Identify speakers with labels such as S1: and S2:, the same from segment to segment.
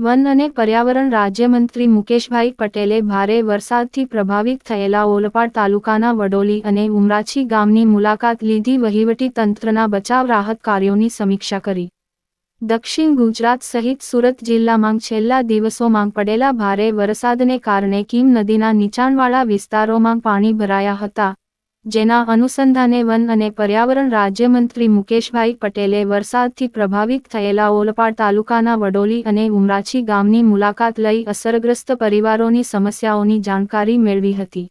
S1: One અને પર્યાવરણ રાજ્યમંત્રી મુકેશભાઈ પટેલે ભારે વરસાદથી પ્રભાવિત થયેલા ઓલપાડ તાલુકાના વડોલી અને ઉમરાછી ગામની મુલાકાત લીધી વહીવટી તંત્રના બચાવ રાહત કાર્યોની સમીક્ષા કરી. દક્ષિણ ગુજરાત સહિત સુરત જિલ્લામાં છેલ્લા દિવસોમાં પડેલા ભારે વરસાદને કારણે કીમ નદીના નીચાણવાળા વિસ્તારોમાં પાણી ભરાયા હતા. જેના અનુસંધાને વન અને પર્યાવરણ રાજ્યમંત્રી મુકેશભાઈ પટેલે વરસાદથી પ્રભાવિત થયેલા ઓલપાડ તાલુકાના વડોલી અને ઉમરાછી ગામની મુલાકાત લઈ અસરગ્રસ્ત પરિવારોની સમસ્યાઓની જાણકારી મેળવી હતી.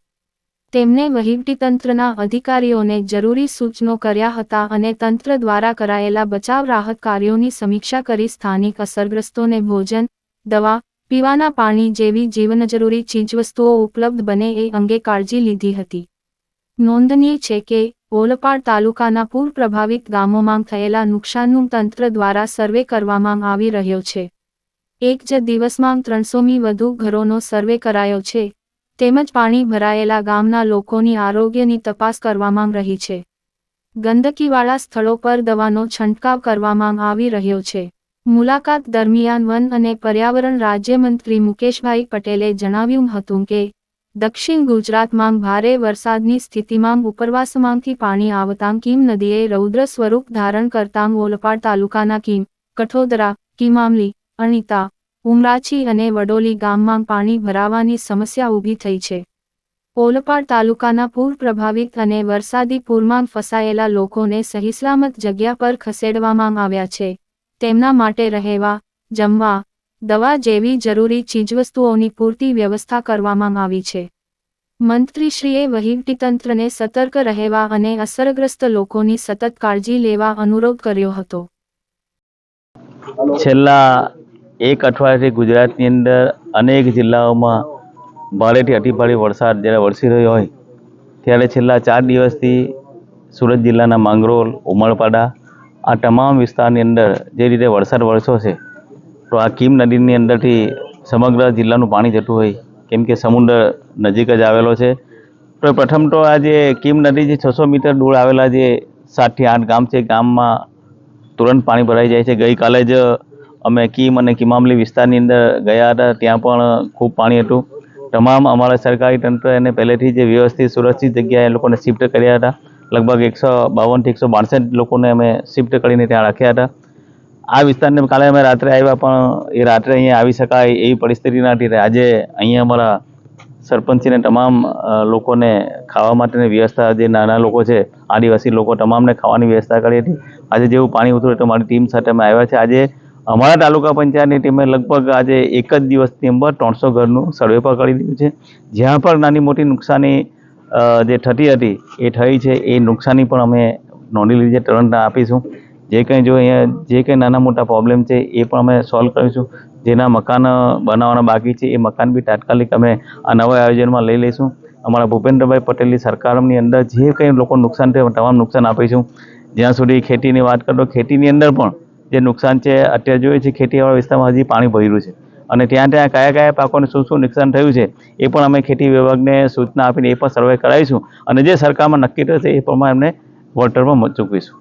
S1: તેમને વહીવટીતંત્રના અધિકારીઓને જરૂરી સૂચનો કર્યા હતા અને તંત્ર દ્વારા કરાયેલા બચાવ રાહત કાર્યોની સમીક્ષા કરી સ્થાનિક અસરગ્રસ્તોને ભોજન, દવા, પીવાના પાણી જેવી જીવનજરૂરી ચીજવસ્તુઓ ઉપલબ્ધ બને એ અંગે કાળજી લીધી હતી. નોંધનીય છે કે, ઓલપાડ તાલુકાના પૂર પ્રભાવિત ગામોમાં થયેલા નુકસાનનું તંત્ર દ્વારા સર્વે કરવામાં આવી રહ્યો છે. એક જ દિવસમાં ત્રણસોમી વધુ ઘરોનો સર્વે કરાયો છે. તેમજ પાણી ભરાયેલા ગામના લોકોની આરોગ્યની તપાસ કરવામાં રહી છે. ગંદકીવાળા સ્થળો પર દવાનો છંટકાવ કરવામાં આવી રહ્યો છે. મુલાકાત દરમિયાન વન અને પર્યાવરણ રાજ્યમંત્રી મુકેશભાઈ પટેલે જણાવ્યું હતું કે દક્ષિણ ગુજરાતમાં ભારે વરસાદની સ્થિતિમાં ઉપરવાસમાંથી પાણી આવતાં કીમ નદીએ રૌદ્ર સ્વરૂપ ધારણ કરતાં ઓલપાડ તાલુકાના કીમ, કઠોદરા, કિમામલી, અણિતા, ઉમરાછી અને વડોલી ગામમાં પાણી ભરાવાની સમસ્યા ઊભી થઈ છે. ઓલપાડ તાલુકાના પૂર પ્રભાવિત અને વરસાદી પૂરમાં ફસાયેલા લોકોને સહીસલામત જગ્યા પર ખસેડવામાં આવ્યા છે. તેમના માટે રહેવા, જમવા દવા જેવી જરૂરી ચીજવસ્તુઓની પૂરતી વ્યવસ્થા કરવામાં આવી છે. મંત્રીશ્રીએ વહીવટીતંત્રને સતર્ક રહેવા અને અસરગ્રસ્ત લોકોની સતત કાળજી લેવા અનુરોધ કર્યો હતો.
S2: છેલ્લા એક અઠવાડિયાથી ગુજરાતની અંદર અનેક જિલ્લાઓમાં ભારેથી અતિભારે વરસાદ જ્યારે વરસી રહ્યો હોય, ત્યારે છેલ્લા ચાર દિવસથી સુરત જિલ્લાના માંગરોળ ઉમરપાડા આ તમામ વિસ્તારની અંદર જે રીતે વરસાદ વરસ્યો છે તો આ કીમ નદીની અંદરથી સમગ્ર જિલ્લાનું પાણી જતું હોય, કેમ કે સમુદ્ર નજીક જ આવેલો છે. તો પ્રથમ તો આ જે કીમ નદી જે છસો મીટર દૂર આવેલા જે સાતથી આઠ ગામ છે, ગામમાં તુરંત પાણી ભરાઈ જાય છે. ગઈકાલે જ અમે કીમ અને કિમામલી વિસ્તારની અંદર ગયા હતા, ત્યાં પણ ખૂબ પાણી હતું. તમામ અમારા સરકારી તંત્ર એને પહેલેથી જે વ્યવસ્થિત સુરક્ષિત જગ્યાએ લોકોને શિફ્ટ કર્યા હતા. લગભગ એકસો બાવનથી એકસો બાસઠ લોકોને અમે શિફ્ટ કરીને ત્યાં રાખ્યા હતા. આ વિસ્તારને કાલે અમે રાત્રે આવ્યા, પણ એ રાત્રે અહીંયા આવી શકાય એવી પરિસ્થિતિ નથી રહી આજે અહીંયા અમારા સરપંચીને તમામ લોકોને ખાવા માટેની વ્યવસ્થા, જે નાના લોકો છે, આદિવાસી લોકો તમામને ખાવાની વ્યવસ્થા કરી હતી. આજે જેવું પાણી ઉતર્યું તો મારી ટીમ સાથે અમે આવ્યા છે આજે અમારા તાલુકા પંચાયતની ટીમે લગભગ આજે એક જ દિવસની અંદર ત્રણસો ઘરનું સર્વે પણ કરી દીધું છે. જ્યાં પણ નાની મોટી નુકસાની જે થતી હતી, એ થઈ છે, એ નુકસાની પણ અમે નોંધી લીધી છે. તરંત આપીશું. જે કંઈ જો અહીંયા જે કંઈ નાના મોટા પ્રોબ્લેમ છે એ પણ અમે સોલ્વ કરીશું. જેના મકાન બનાવવાના બાકી છે એ મકાન બી તાત્કાલિક અમે આ નવા આયોજનમાં લઈ લઈશું. અમારા ભૂપેન્દ્રભાઈ પટેલની સરકારની અંદર જે કંઈ લોકો નુકસાન થયું, તમામ નુકસાન આપીશું. જ્યાં સુધી ખેતીની વાત કરો, ખેતીની અંદર પણ જે નુકસાન છે, અત્યારે જોઈએ છે ખેતીવાળા વિસ્તારમાં હજી પાણી ભર્યું છે. અને ત્યાં ત્યાં કયા કયા પાકોને શું શું નુકસાન થયું છે, એ પણ અમે ખેતી વિભાગને સૂચના આપીને એ પણ સર્વે કરાવીશું. અને જે સરકારમાં નક્કી થશે એ પ્રમાણે એમને વળતરમાં ચૂકવીશું.